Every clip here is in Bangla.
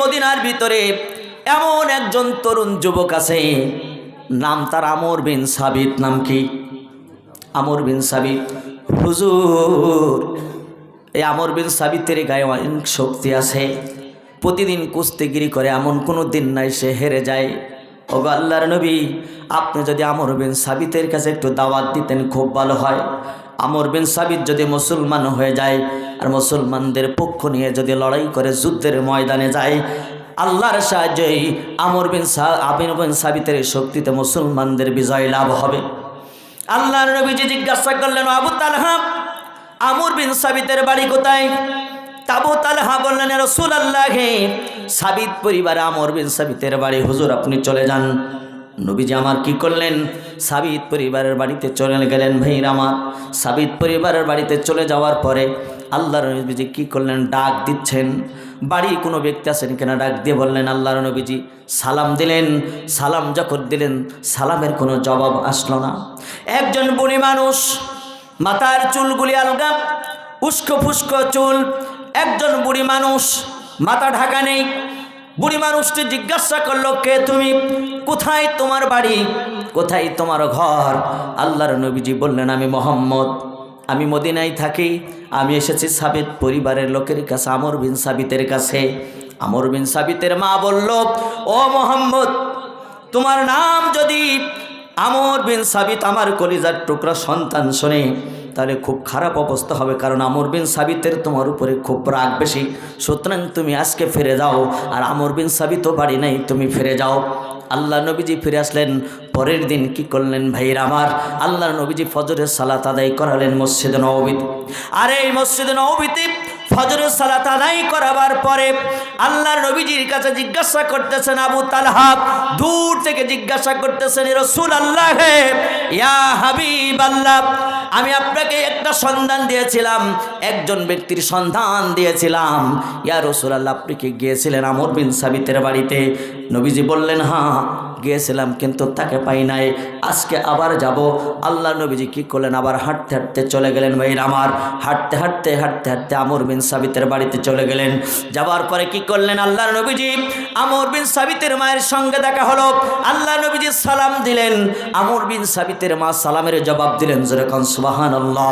মদিনার ভিতরে এমন একজন তরুণ যুবক আছে, নাম তার আমর বিন সাবিত, নাম কি? আমর বিন সাবিত। হুজুর, এই আমর বিন সাবিতের গায়ে অনেক শক্তি আছে। প্রতিদিন কুস্তিগিরি করে, এমন কোনো দিন নাই সে হেরে যায়। ও গো আল্লাহর নবী, আপনি যদি আমর বিন সাবিতের কাছে একটু দাওয়াত দিতেন, খুব ভালো হয়। আমর বিন সাবিত যদি মুসলমান হয়ে যায় আর মুসলমানদের পক্ষ নিয়ে যদি লড়াই করে যুদ্ধের ময়দানে যায়, আল্লাহর সাহায্যেই আমর বিন আবিন বিন সাবিতের শক্তিতে মুসলমানদের বিজয় লাভ হবে। আল্লাহর নবীজি জিজ্ঞাসা করলেন, আবু তালহা, আমর বিন সাবিতের বাড়ি কোথায়? তাবু তালহা বললেন রসুল সাবিত পরিবার আমর বিন সাবিতের বাড়ি। হুজুর, আপনি চলে যান। নবীজি আমার কি করলেন? সাবিত পরিবারের বাড়িতে চলে গেলেন ভাইর আমার। সাবিত পরিবারের বাড়িতে চলে যাওয়ার পরে আল্লাহর নবীজি কি করলেন? ডাক দিচ্ছেন। বাড়ি কোনো ব্যক্তি আছেন কিনা? ডাক দিয়ে বললেন, আল্লাহর নবীজি, সালাম দিলেন। সালাম যখন দিলেন, সালামের কোনো জবাব আসলো না। একজন বুড়ি মানুষ, মাথার চুলগুলি আলগা, উস্কো ফুস্কো চুল। একজন বুড়ি মানুষ, মাথা ঢাকা নেই। বুড়ি মানুষটি জিজ্ঞাসা করল, কে তুমি? কোথায় তোমার বাড়ি? কোথায় তোমার ঘর? আল্লাহর নবীজি বললেন, আমি মোহাম্মদ। আমি মদিনায় থাকি। আমি এসেছি সাবিত পরিবারের লোকের কাছে, আমর বিন সাবিতের কাছে। আমর বিন সাবিতের মা বলল, ও মোহাম্মদ, তোমার নাম যদি আমর বিন সাবিত আমার কলিজার টুকরা সন্তান শোনে তাহলে খুব খারাপ অবস্থা হবে, কারণ আমর বিন সাবিতের তোমার উপরে খুব রাগ বেশি। সুতরাং তুমি আজকে ফিরে যাও, আর আমর বিন সাবিতও বাড়ি নাই, তুমি ফিরে যাও। আল্লাহ নবীজি ফিরে আসলেন, পরের দিন কি করলেন ভাইয়ের আমার? আল্লাহ নবীজি ফজরের সালাত আদায় করালেন মসজিদ নবীতে আর এই মসজিদ নবীতে ফজরের সালাত আদায় করাবার পরে আল্লাহ নবীজির কাছে জিজ্ঞাসা করতেছেন, আবু তালহা, দূর থেকে জিজ্ঞাসা করতেছেন রসুল আল্লাহ ইয়া হাবিব আল্লাহ আমি আপনাকে একটা সন্ধান দিয়েছিলাম, একজন ব্যক্তির সন্ধান দিয়েছিলাম। ইয়া রসুল আল্লাহ আপনি কি গিয়েছিলেন আমর বিন সাবিতের বাড়িতে? নবীজি বললেন হ্যাঁ। গিয়েছিলাম, কিন্তু তাকে পাই নাই। আজকে আবার যাব। আল্লাহ নবীজি কি করলেন? আবার হাঁটতে হাঁটতে চলে গেলেন ভাই আমার। হাঁটতে হাঁটতে হাঁটতে হাঁটতে আমর বিন সাবিতের বাড়িতে চলে গেলেন। যাবার পরে কি করলেন আল্লাহ নবীজি? আমর বিন সাবিতের মায়ের সঙ্গে দেখা হলো। আল্লাহ নবীজি সালাম দিলেন। আমর বিন সাবিতের মা সালামের জবাব দিলেন যেরকম সুবাহান আল্লাহ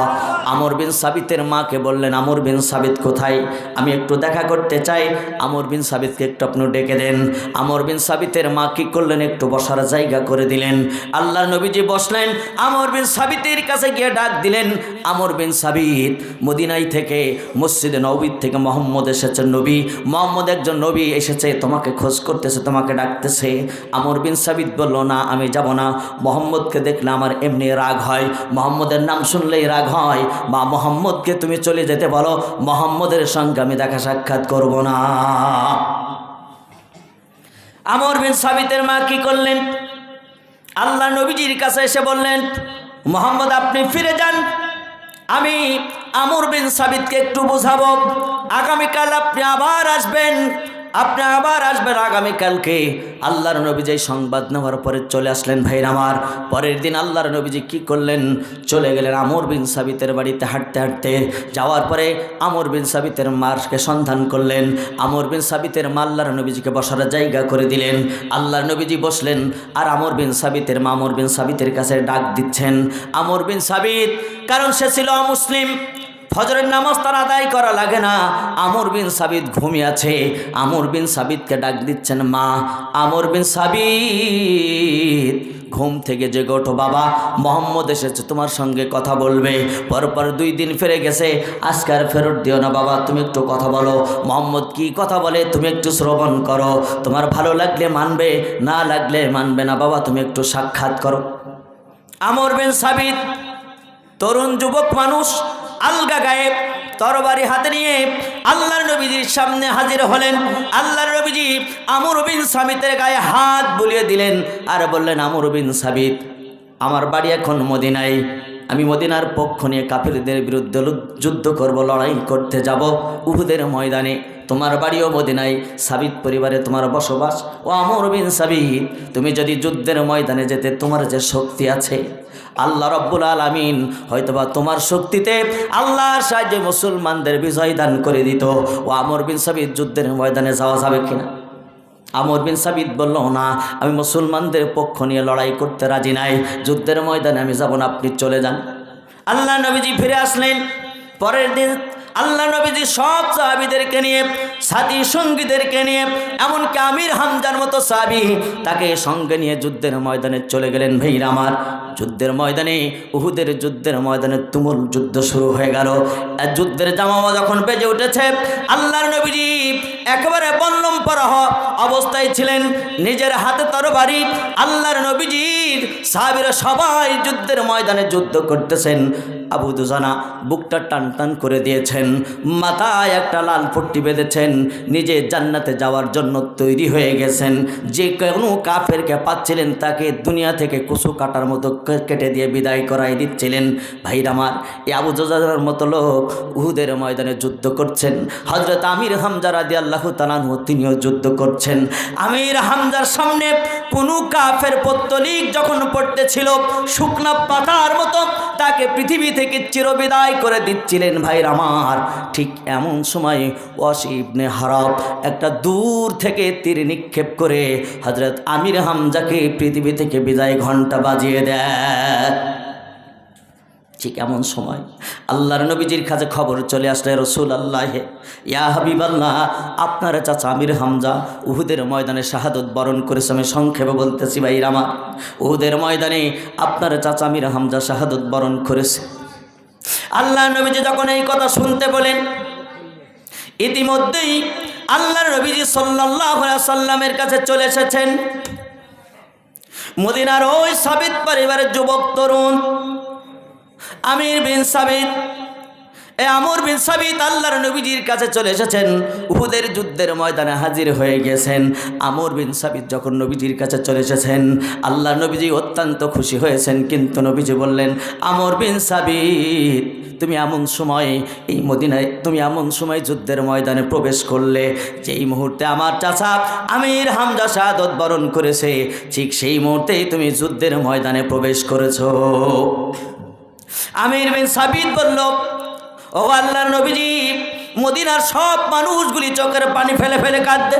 আমর বিন সাবিতের মাকে বললেন, আমর বিন সাবিত কোথায়? আমি একটু দেখা করতে চাই। আমর বিন সাবিতকে একটু আপনি ডেকে দেন। আমর বিন সাবিতের মা কি করলেন? বসার জায়গা করে দিলেন। আল্লাহ নবীজি বসলেন, আমর বিন সাবিতের কাছে গিয়ে ডাক দিলেন, আমর বিন সাবিত মদিনাই থেকে মসজিদে নবীর থেকে মোহাম্মদ এসেছে নবী, মোহাম্মদ একজন নবী এসেছে, তোমাকে খোঁজ করতেছে, তোমাকে ডাকতেছে। আমর বিন সাবিত বলল, না, আমি যাব না, মোহাম্মদকে দেখলে আমার এমনি রাগ হয়, মোহাম্মদের নাম শুনলেই রাগ হয়, বা মোহাম্মদকে তুমি চলে যেতে বলো, মোহাম্মদের সঙ্গে আমি দেখা সাক্ষাৎ করব না। আমর বিন সাবিতের মা কি করলেন? আল্লাহ নবীজির কাছে এসে বললেন, মোহাম্মদ, আপনি ফিরে যান। আমি আমর বিন সাবিতকে একটু বোঝাবো। আগামীকাল আপনি আবার আসবেন। আপনি আবার আসবেন আগামীকালকে আল্লাহর নবী যেই সংবাদ নেওয়ার পরে চলে আসলেন ভাইর আমার। পরের দিন আল্লাহর নবীজি কি করলেন? চলে গেলেন আমর বিন সাবিতের বাড়িতে হাঁটতে হাঁটতে। যাওয়ার পরে আমর বিন সাবিতের মারকে সন্ধান করলেন। আমর বিন সাবিতের মা আল্লাহর নবীজিকে বসার জায়গা করে দিলেন। আল্লাহর নবীজি বসলেন আর আমর বিন সাবিতের মা আমর বিন সাবিতের কাছে ডাক দিচ্ছেন। আমর বিন সাবিত, কারণ সে ছিল অমুসলিম। ফজরের নামাজ তার আদায় করা লাগে না। আমর বিন সাবিত ঘুমিয়ে আছে। আমর বিন সাবিতকে ডাক দিচ্ছেন, মা, আমর বিন সাবিত, ঘুম থেকে জেগে ওঠো বাবা। মোহাম্মদ এসেছে, তোমার সঙ্গে কথা বলবে। পরপর দুই দিন ফিরে গেছে। আজকে আর ফেরত দিও না বাবা, তুমি একটু কথা বলো। মোহাম্মদ কি কথা বলে, তুমি একটু শ্রবণ করো। তোমার ভালো লাগলে মানবে, না লাগলে মানবে না বাবা, তুমি একটু সাক্ষাৎ করো। আমর বিন সাবিত, তরুণ যুবক মানুষ আলগা গায়েব, তরবারি হাতে নিয়ে আল্লাহর নবীজির সামনে হাজির হলেন। আল্লাহর নবীজি আমর বিন সাবিতের গায়ে হাত বুলিয়ে দিলেন আর বললেন, আমর বিন সাবিত, আমার বাড়ি এখন মদিনায়। আমি মদিনার পক্ষ নিয়ে কাফিরদের বিরুদ্ধে যুদ্ধ করব, লড়াই করতে যাব উহুদের ময়দানে। তোমার বাড়িও মদিনায় সাবিত পরিবারে তোমার বসবাস। ও আমর বিন সাবিত, তুমি যদি যুদ্ধের ময়দানে যেতে, তোমার যে শক্তি আছে, আল্লাহ রব্বুল আলমিন হয়তোবা তোমার শক্তিতে আল্লাহর সাহায্যে মুসলমানদের বিজয় দান করে দিত। ও আমর বিন সাবিত যুদ্ধের ময়দানে যাওয়া যাবে কিনা? আমর বিন সাবিদ বলল, না, আমি মুসলমানদের পক্ষ নিয়ে লড়াই করতে রাজি নাই। যুদ্ধের ময়দানে আমি যাব না, আপনি চলে যান। আল্লাহ নবীজি ফিরে আসলেন। পরের দিন আল্লাহ নবীজি সব সাহাবিদেরকে নিয়ে, সাথী সঙ্গীদেরকে নিয়ে, এমনকি আমির হামজার মতো সাহাবি তাকে সঙ্গে নিয়ে যুদ্ধের ময়দানে চলে গেলেন। ভাইরা আমার, যুদ্ধের ময়দানে, উহুদের যুদ্ধের ময়দানে তুমুল যুদ্ধ শুরু হয়ে গেল। যুদ্ধের জামামা যখন বেজে উঠেছে, আল্লাহর নবীজি একেবারে বল্লম পরহ অবস্থায় ছিলেন। নিজের হাতে তরবারি, আল্লাহর নবীজির সাহাবিরা সবাই যুদ্ধের ময়দানে যুদ্ধ করতেছেন। আবু দুজানা বুকটা টান টান করে দিয়েছেন, মাথায় একটা লাল পট্টি বেঁধেছেন, নিজে জান্নাতে যাওয়ার জন্য তৈরি হয়ে গেছেন। যে কোনো কাফেরকে পাচ্ছিলেন তাকে দুনিয়া থেকে কুসু কাটার মতো কেটে দিয়ে বিদায় করাই দিচ্ছিলেন। ভাইর আমার এই আবু দুজানার মতো লোক উহুদের ময়দানে যুদ্ধ করছেন। হজরত আমির হামজা রাদি আল্লাহ তালানহ তিনিও যুদ্ধ করছেন। আমির হামজার সামনে কোনো কাফের পত্তলিক যখন পড়তেছিল, শুকনা পাতার মতো তাকে পৃথিবী থেকে চিরবিদায় করে দিচ্ছিলেন ভাইর আমার। ঠিক এমন সময় ওয়াসিবনে হারাব একটা দূর থেকে তীর নিক্ষেপ করে হজরত আমির হামজাকে পৃথিবী থেকে বিদায় ঘণ্টা বাজিয়ে দেয়। ঠিক এমন সময় আল্লাহর নবীজির কাছে খবর চলে আসলে রসুল আল্লাহে ইয়া হাবিব আল্লাহ আপনার চাচা আমির হামজা উহুদের ময়দানে শাহাদত বরণ করেছে, আমি সংক্ষেপে বলতেছি ভাই রামা উহুদের ময়দানে আপনার চাচা আমির হামজা শাহাদত বরণ করেছে। আল্লাহ নবীজি যখন এই কথা শুনতে বলেন, ইতিমধ্যেই আল্লাহ নবীজি সাল্লাহ সাল্লামের কাছে চলে এসেছেন। মদিনার ওই সাবিত পরিবারের যুবক তরুণ, আমির বিন সাবিত এ আমর বিন সাবিত আল্লাহর নবীজির কাছে চলে এসেছেন। উহুদের যুদ্ধের ময়দানে হাজির হয়ে গেছেন। আমর বিন সাবিত যখন নবীজির কাছে চলে এসেছেন আল্লাহ নবীজি অত্যন্ত খুশি হয়েছেন। কিন্তু নবীজি বললেন, আমর বিন সাবিত, তুমি এমন সময় এই মদিনায়, তুমি এমন সময় যুদ্ধের ময়দানে প্রবেশ করলে, যেই মুহূর্তে আমার চাচা আমির হামজা শাহাদত বরণ করেছে, ঠিক সেই মুহূর্তেই তুমি যুদ্ধের ময়দানে প্রবেশ করেছ। আমির বিন সাবিত বলল ও আল্লাহর নবীজি, মদিনার সব মানুষগুলি চোখের পানি ফেলে ফেলে কাঁদে।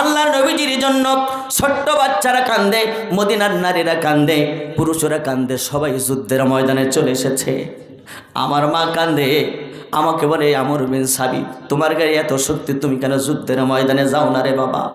আল্লাহর নবীজির জন্য ছোট্ট বাচ্চারা কান্দে মদিনার নারীরা কান্দে পুরুষরা কান্দে সবাই যুদ্ধের ময়দানে চলে এসেছে। আমার মা কান্দে আমাকে বলে, আমর বিন সাবি তোমার গায়ে এত শক্তি, তুমি কেন যুদ্ধের ময়দানে যাও না রে বাবা?